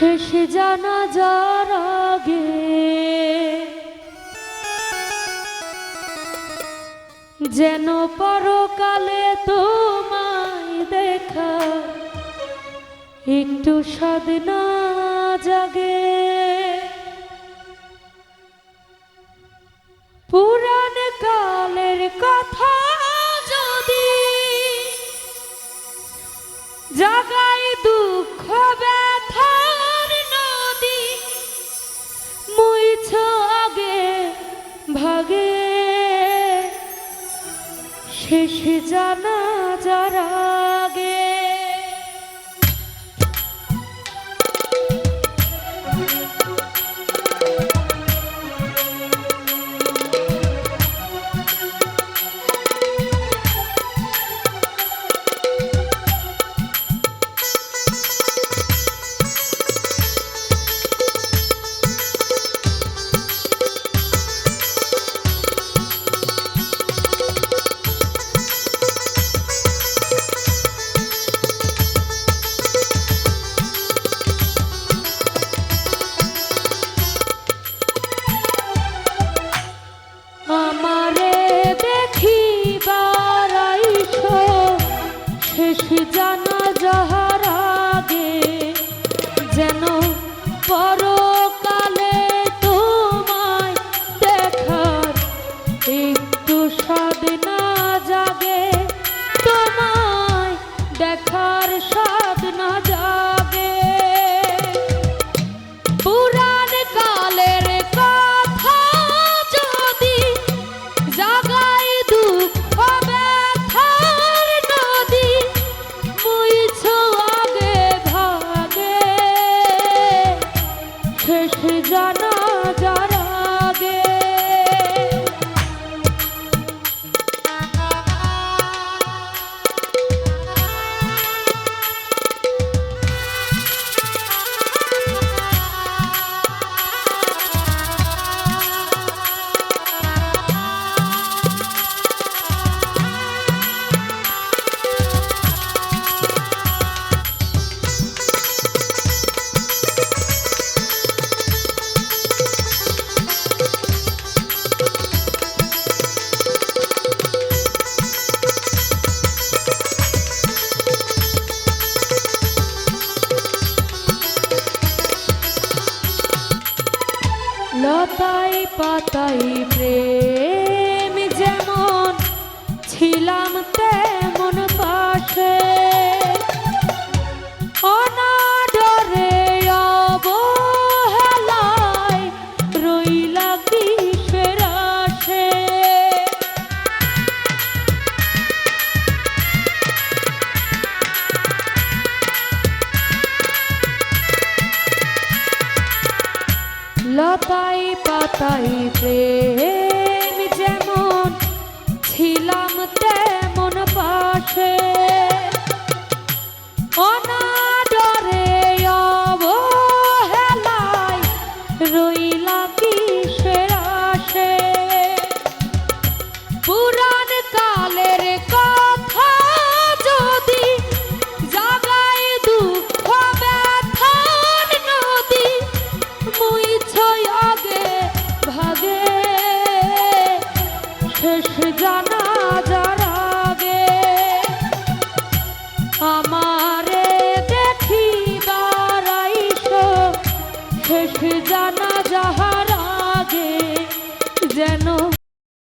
শেষ জানা যার আগে। যেন পরকালে তোমায় দেখা একটু সাধনা জাগে। শেষ জানা যারা লতাই পাতাই প্রেম যেমন ছিলাম তেমন পাশে। পাতাই পাতাই প্রেম যেমন ছিলাম তেমন পাশে।